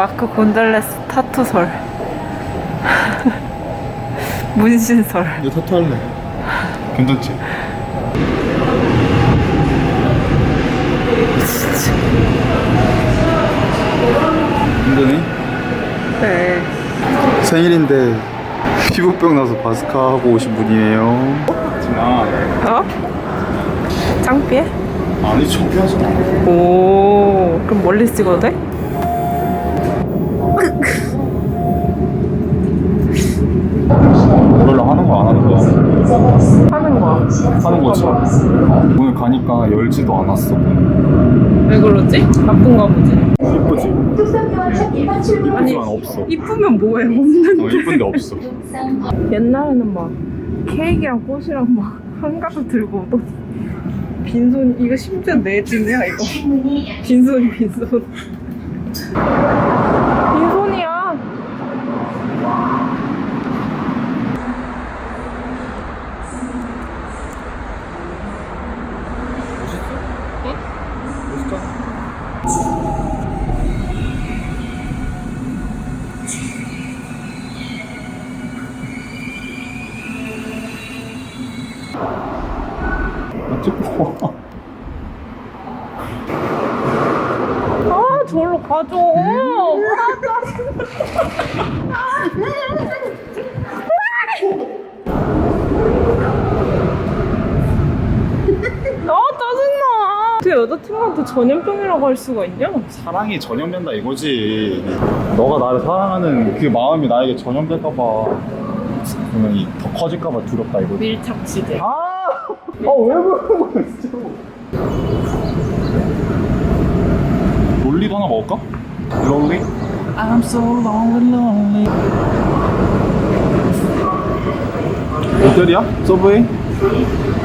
마크 곤달레스 타투설 문신설 이거 타투 할래. 괜찮지? 힘드네. 네 생일인데 피부병 나서 바스카 하고 오신 분이에요. 아, 어? 창피해? 아니 저기하지 마. 오 그럼 멀리 찍어도 돼? 하는 거지. 오늘 가니까 열지도 않았어. 왜 그러지? 나쁜가 보지 이쁘지? 이쁘지만 없어. 이쁘면 뭐해 없는 어, 이쁜데 없어. 옛날에는 막 케이크랑 꽃이랑 막 한가득 들고 또 빈손 이거 심지어 내 진이야 이거 빈손 빈손 빈손이야 찍고 와. 아 저로 가줘 아 짜증나 어떻게 여자친구한테 전염병이라고 할 수가 있냐? 사랑이 전염된다 이거지. 너가 나를 사랑하는 그 마음이 나에게 전염될까봐 이- 더 커질까봐 두렵다 이거지. 밀착 지대 아, 아왜 그러는 거야 진짜로. 롤리도 하나 먹을까? 롤리? I'm so lonely, lonely. 롯데리아? 서브웨이?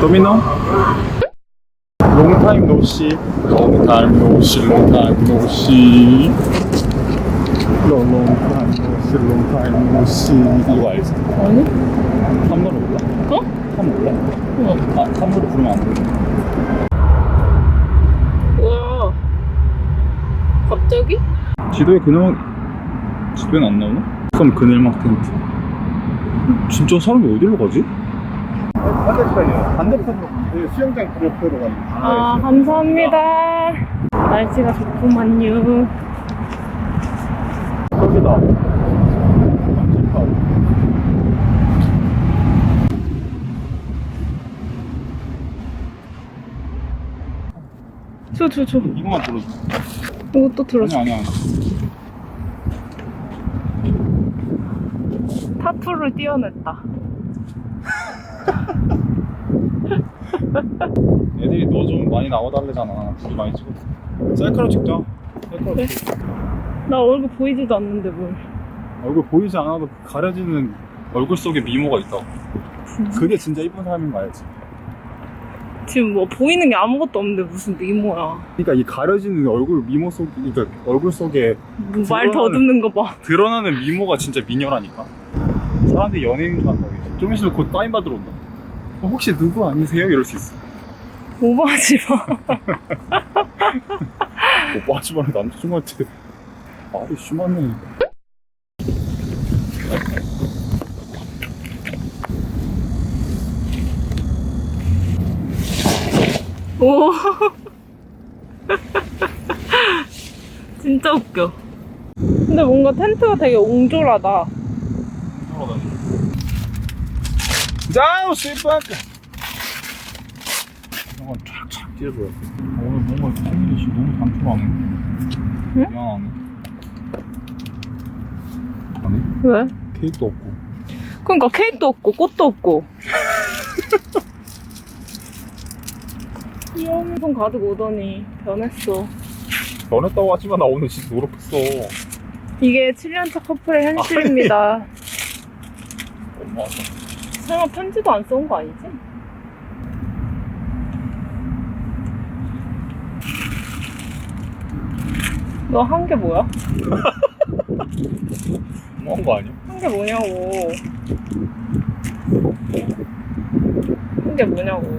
도미노? 롱타임 노시 롱타임 노시 롱타임 노시 롱타임 노시 롱타임 노시 이거 알지? 아니? 탐노래 몰라? 어? 탐 몰라? 어. 아 탐노래 부르면 안 돼. 우와 갑자기? 지도에 그늘막 지도엔 안 나오나? 그럼 그늘막 텐트 진짜 사람이 어디로 가지? 반대편이요 반대편으로 그 수영장 그 옆으로 가는 아 감사합니다. 날씨가 좋구만요. 저기다. 저 저 저. 이거만 들어줘 이것도 들어줘. 아니 아니 아니. 타투를 띄어냈다. 애들이 너 좀 많이 나와달래잖아. 사진 많이 찍었어 셀카로 찍자. 셀카로 그래? 찍자. 나 얼굴 보이지도 않는데 뭘. 얼굴 보이지 않아도 가려지는 얼굴 속에 미모가 있다 그게 진짜 이쁜 사람인 거 알지? 지금 뭐 보이는 게 아무것도 없는데 무슨 미모야 그러니까 이 가려지는 얼굴 미모 속 그러니까 얼굴 속에 뭐말 더듬는 거 봐 드러나는 미모가 진짜 미녀라니까. 사람들이 연예인 줄 안다. 이제. 좀 있으면 곧 사인 받으러 온다. 어, 혹시 누구 아니세요? 이럴 수 있어. 오버하지 마 하지 말라 남자친구한테 말이 심하네. 오 진짜 웃겨 근데 뭔가 텐트가 되게 옹졸하다 자우 씨발. 이런 건 쫙쫙 뛰어줘야 돼. 오늘 뭔가 지금 너무 단촐하네. 미안하네. 아니 왜? 케이크도 없고. 그러니까 케이크도 없고 꽃도 없고 손 가득 오더니 변했어 변했다고 하지만 나 오늘 진짜 노력했어. 이게 7년차 커플의 현실입니다 엄마. 설마 편지도 안 써온 거 아니지? 너 한 게 뭐야? 너무한 거 아니야? 한 게 뭐냐고 한 게 뭐냐고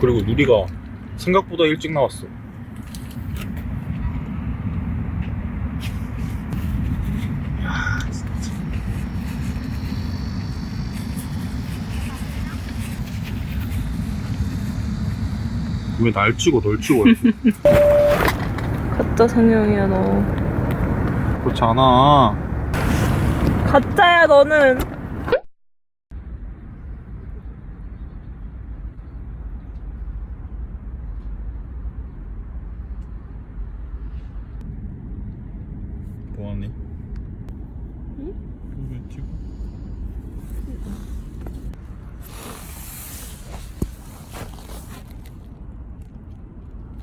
그리고 누리가 생각보다 일찍 나왔어. 왜 날 찍어 널 찍어 가짜 상영이야 너. 그렇지 않아 가짜야 너는. 뭐하니? 응? 왜 찍어?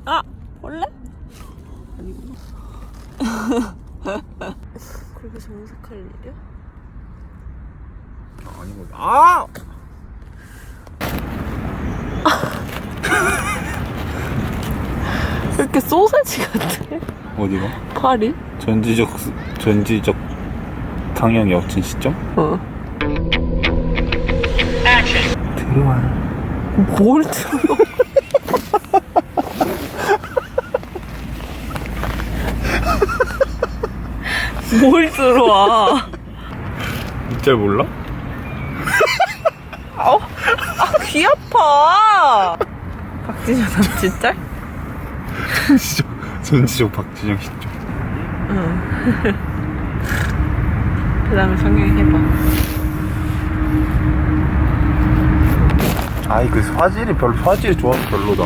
아 볼래? 아니구나. 그렇게 정색할 일이야? 아닌 거 아 왜 이렇게 소세지 같아? 어디가? 팔이? 전지적 전지적 상향이 엎친 시점? 어. 들어와 뭘 들어? 뭘 들어와? 잘 몰라? 어? 아, 귀 아파! 박진영 남친짤? 전지적 전지적 박진영 시점 응. 그 다음에 성형이 해봐. 아이 그 화질이 별로 화질이 좋아서 별로다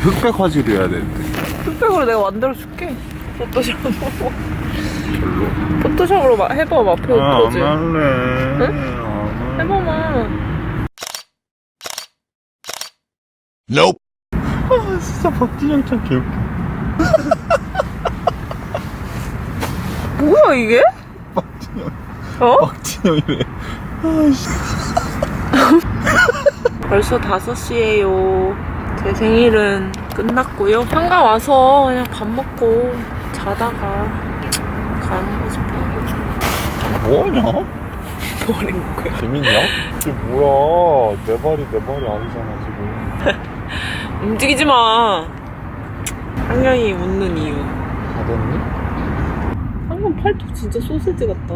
흑백 화질이어야 되는데 흑백으로 내가 만들어줄게. 포토샵으로. 별로 포토샵으로 마- 해봐, 마표 아, 포즈. 안 할래 응? 안 할래. 해봐봐. 아 진짜 박진영 참 귀엽다 뭐야, 이게? 박진영 어? 박진영이래 아씨 벌써 5시에요. 제 생일은 끝났고요. 한강 와서 그냥 밥 먹고 자다가. 뭐하냐? 버린 거야. 재밌냐? 이게 뭐야 내 발이 내 발이 아니잖아 지금 움직이지 마. 한강이 웃는 이유. 다 됐니? 한강 팔뚝 진짜 소세지 같다.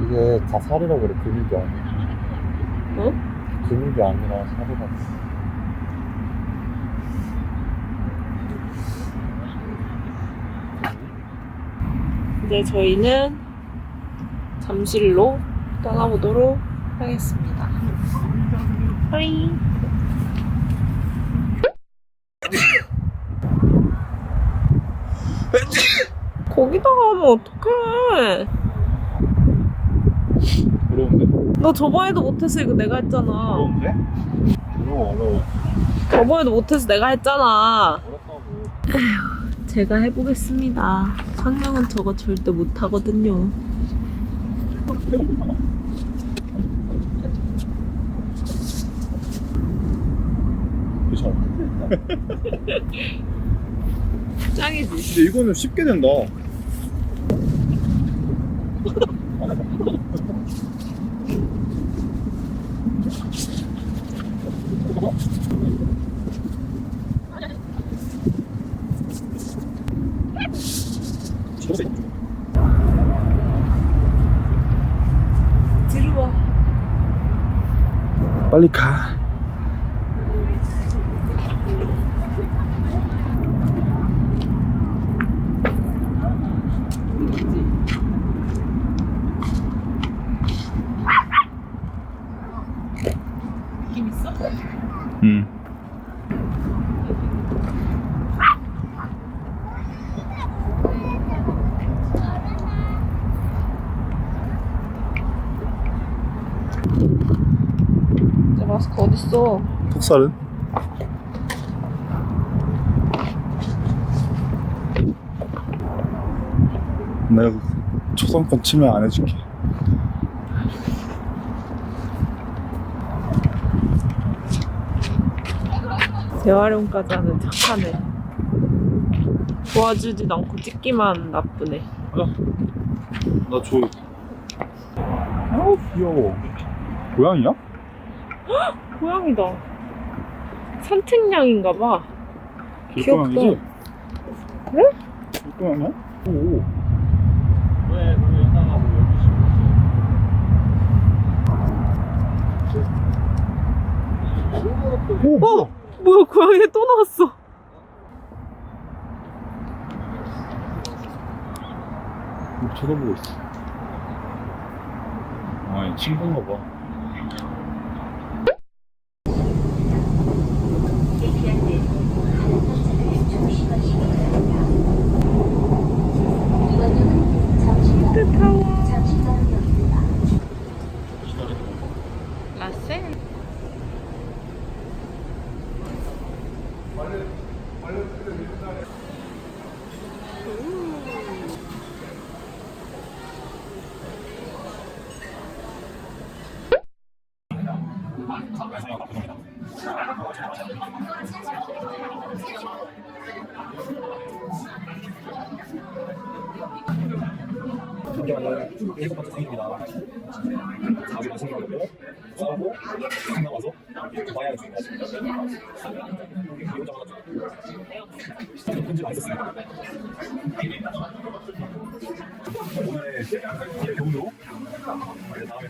이게 다 살이라 그래 근육이 아니야 어? 근육이 아니라 살이라 이제 저희는 잠실로 떠나보도록 하겠습니다. 빠이. 거기다 가면 어떡해. 어려운데? 너 저번에도 못해서 이거 내가 했잖아. 어려운데? 어려워 어려워 저번에도 못해서 내가 했잖아. 어렵다고 제가 해보겠습니다. 상명은 저거 절대 못하거든요. 그쵸 짱이지. 근데 이거는 쉽게 된다 뒤로 와. 빨리 가 느낌 있어? 응. 내 어딨어? 톡살은? 내가 초상권 침해 안 해줄게. 재활용까지 하는 착하네. 도와주지도 않고 찍기만 나쁘네. 나 줘. 아우 귀여워. 고양이야? 고양이다. 산책량인가 봐. 길고양이지? 그래? 길고양이야? 오. 왜, 왜 연나가 뭐 여기 오, 뭐야? 어? 뭐야 고양이 또 나왔어. 뭐 쳐다보고 있어. 아, 얘 친구인가 봐. 타워. 라셀.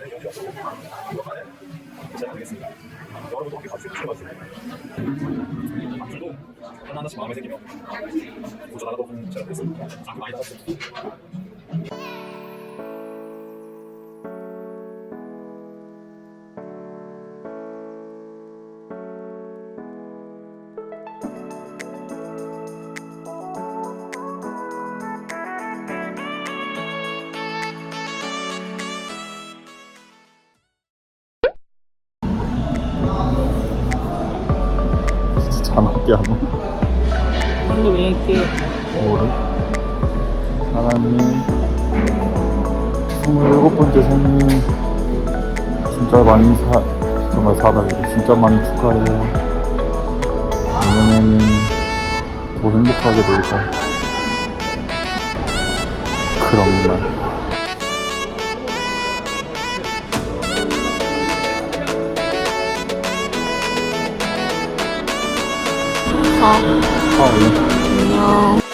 여기 와서 행복하게 제가 되겠습니다. 여러분도 함께 같이 출발하세요. 하나하나씩 마음에 생기면 도전하도록 제가 되겠습니다. 앞으로 많이 나갔습니다. 진짜 자나 게 하노? 방금 얘기해. 뭐를? 사랑이 27번째 생일 진짜 많이 사 정말 사랑해 진짜 많이 축하해요 내년에는 더 행복하게 놀자 그런 날 아, 아, 예. 안녕.